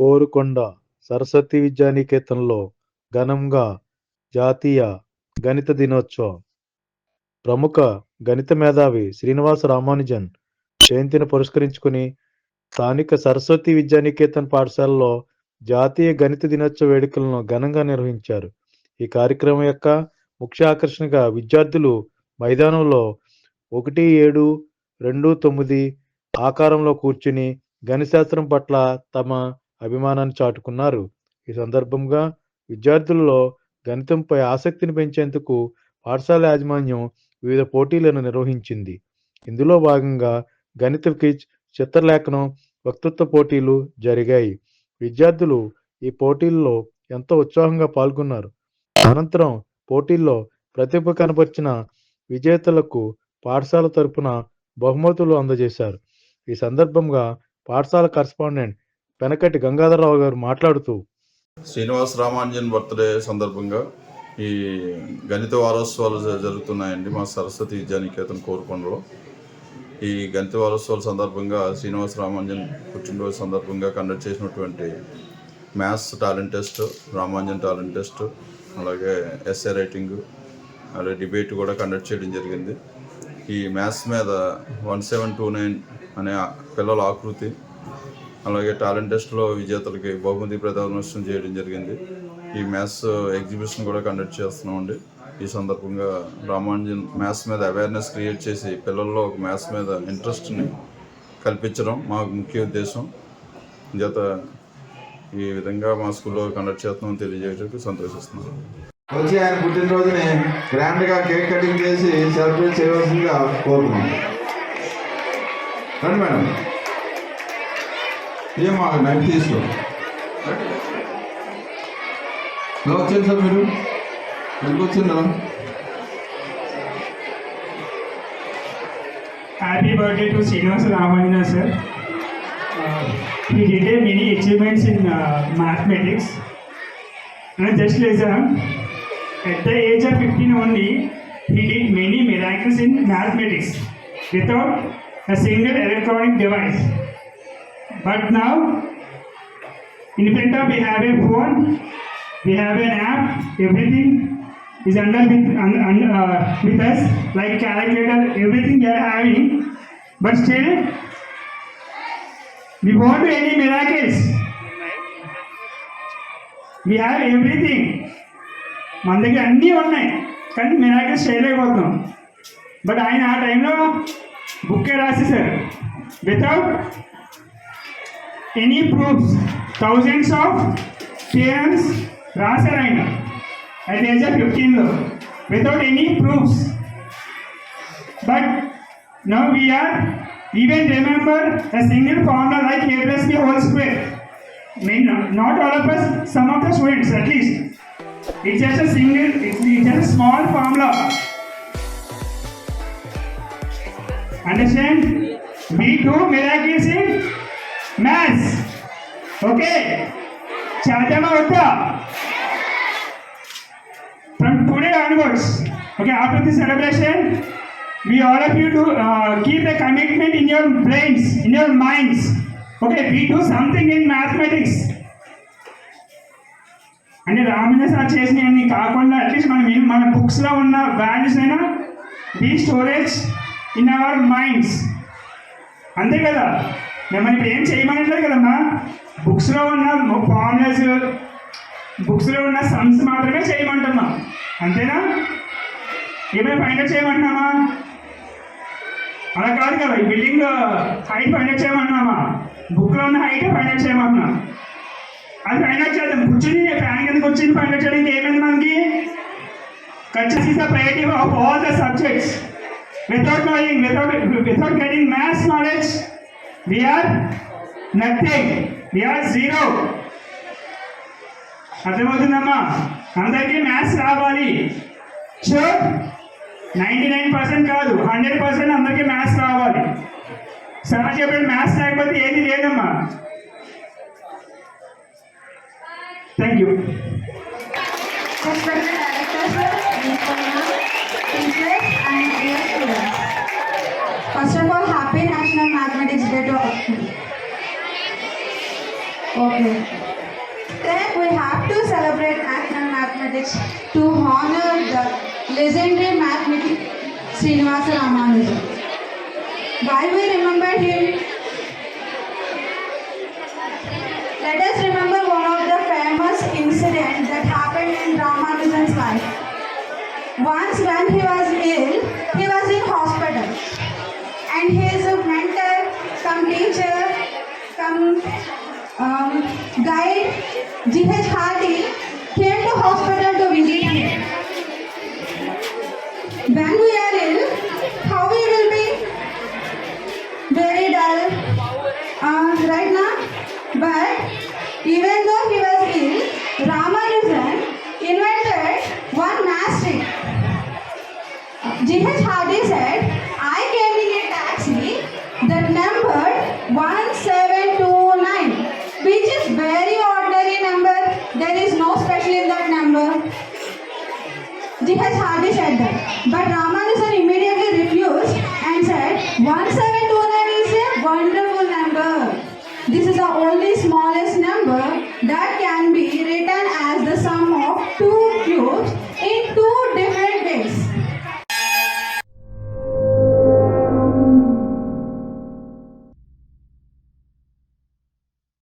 కోరుకొండ సరస్వతి విద్యానికేతన్లో ఘనంగా జాతీయ గణిత దినోత్సవం. ప్రముఖ గణిత మేధావి శ్రీనివాస రామానుజన్ జయంతిని పురస్కరించుకుని స్థానిక సరస్వతి విద్యానికేతన్ పాఠశాలలో జాతీయ గణిత దినోత్సవ వేడుకలను ఘనంగా నిర్వహించారు. ఈ కార్యక్రమం యొక్క ముఖ్య ఆకర్షణగా విద్యార్థులు మైదానంలో ఒకటి ఏడు రెండు తొమ్మిది ఆకారంలో కూర్చుని గణిశాస్త్రం పట్ల తమ అభిమానాన్ని చాటుకున్నారు. ఈ సందర్భంగా విద్యార్థులలో గణితంపై ఆసక్తిని పెంచేందుకు పాఠశాల యాజమాన్యం వివిధ పోటీలను నిర్వహించింది. ఇందులో భాగంగా గణిత క్విజ్ చిత్రలేఖనం వక్తృత్వ పోటీలు జరిగాయి. విద్యార్థులు ఈ పోటీల్లో ఎంతో ఉత్సాహంగా పాల్గొన్నారు. అనంతరం పోటీల్లో ప్రతిభ కనబర్చిన విజేతలకు పాఠశాల తరపున బహుమతులు అందజేశారు. ఈ సందర్భంగా పాఠశాల కరస్పాండెంట్ పెనకటి గంగాధరరావు గారు మాట్లాడుతూ శ్రీనివాస్ రామాంజన్ బర్త్డే సందర్భంగా ఈ గణిత వారోత్సవాలు జరుగుతున్నాయండి మా సరస్వతి విద్యానికేతన్ కోరుకొండలో. ఈ గణిత వారోత్సవాల సందర్భంగా శ్రీనివాస రామాంజన్ పుట్టినరోజు సందర్భంగా కండక్ట్ చేసినటువంటి maths talent test Ramanujan talent test అలాగే ఎస్ఏ రైటింగ్ అలాగే డిబేట్ కూడా కండక్ట్ చేయడం జరిగింది. ఈ మ్యాథ్స్ మీద వన్ సెవెన్ టూ నైన్ అనే పిల్లల ఆకృతి అలాగే టాలెంట్ టెస్ట్లో విజేతలకి బహుమతి ప్రదానోత్సవం చేయడం జరిగింది. ఈ మ్యాథ్స్ ఎగ్జిబిషన్ కూడా కండక్ట్ చేస్తున్నామండి. ఈ సందర్భంగా రామానుజన్ మ్యాథ్స్ మీద అవేర్నెస్ క్రియేట్ చేసి పిల్లల్లో ఒక మ్యాథ్స్ మీద ఇంట్రెస్ట్ని కల్పించడం మా ముఖ్య ఉద్దేశం. చేత ఈ విధంగా మా స్కూల్లో కండక్ట్ చేస్తున్నామని తెలియజేయడానికి సంతోషిస్తున్నాను. వచ్చి ఆయన పుట్టినరోజుని గ్రాండ్గా కేక్ కటింగ్ చేసి సెలబ్రేట్ చేయవలసిందిగా కోరుతున్నాం రండి మేడం. ఏం మా నైట్ తీసుకో ఎలా వచ్చారు సార్ మీరు ఎందుకు వచ్చిందా Happy birthday to Srinivasa Ramanina sir. Uh, he did a many achievements in uh, mathematics. And just listen, at the age of 15 only, he did many miracles in mathematics without a single electronic device. But now, in front of we have a phone, we have an app, everything is under with, un, un, uh, with us, like calculator, everything we are having. But still, we won't do any miracles. We have everything. మన దగ్గర అన్నీ ఉన్నాయి కానీ miracles చేయలేకపోతున్నాం but ఆయన ఆ టైంలో బుక్కే రాసేసారు without any proofs, thousands of parents, Rasarayana at the age of 15 without any proofs. But now we are even remember a single formula like a plus b whole square. Not all of us, some of the students at least. It's just a single, it's, just a small formula. Understand? We do miracles in maths okay చేతనా వద్దా from today onwards okay after the celebration we all of you to keep a commitment in your brains in your minds okay we do something in mathematics అంటే Ramanna sir చేసినవన్నీ కాకుండా at least మనం మన బుక్స్లో ఉన్న values అయినా be storage in our minds అంతే కదా? మిమ్మల్ని ఇప్పుడు ఏం చేయమనట్లేదు కదమ్మా? బుక్స్లో ఉన్న ఫార్ములాస్ బుక్స్లో ఉన్న సమ్స్ మాత్రమే చేయమంటున్నాం. అంతేనా? ఏమైనా ఫైండ్ అవుట్ చేయమంటున్నామా? అలా కాదు కదా ఈ బిల్డింగ్ హైట్ ఫైండ్ అవుట్ చేయమంటున్నామా? బుక్లో ఉన్న హైట్ ఫైండ్ అవుట్ చేయమంటున్నాం. అది ఫైండ్ అవుట్ చేద్దాం. కూర్చుని ఫ్యాన్ కిందకి వచ్చింది ఫైండ్ అవుట్ చేయడానికి ఏమైంది మనకి? Conscious is the priority of all the subjects without knowing without without getting maths knowledge we are nothing. We are zero అర్థమవుతుందమ్మా? అందరికీ మ్యాథ్స్ రావాలి. షూర్ నైంటీ నైన్ పర్సెంట్ కాదు. హండ్రెడ్ పర్సెంట్ అందరికీ మ్యాథ్స్ రావాలి. Sir చెప్పిన మ్యాథ్స్ లేకపోతే ఏది లేదమ్మా? Thank you legendary mathematician Srinivasa Ramanujan. Why we remember him? Let us remember one of the famous incidents that happened in Ramanujan's life. Once when he was ill, he was in hospital and his mentor, come teacher, come um, guide, G.H. Hardy came to hospital to visit him. When we are ill, how we will be? Very dull, uh, right now? But even though he was ill, Ramanujan invented one mass trick. G.H. Hardy said, I came in a taxi that number Ji has hardly said that. But Ramanujan immediately refused and said 1729 is a wonderful number. This is the only smallest number that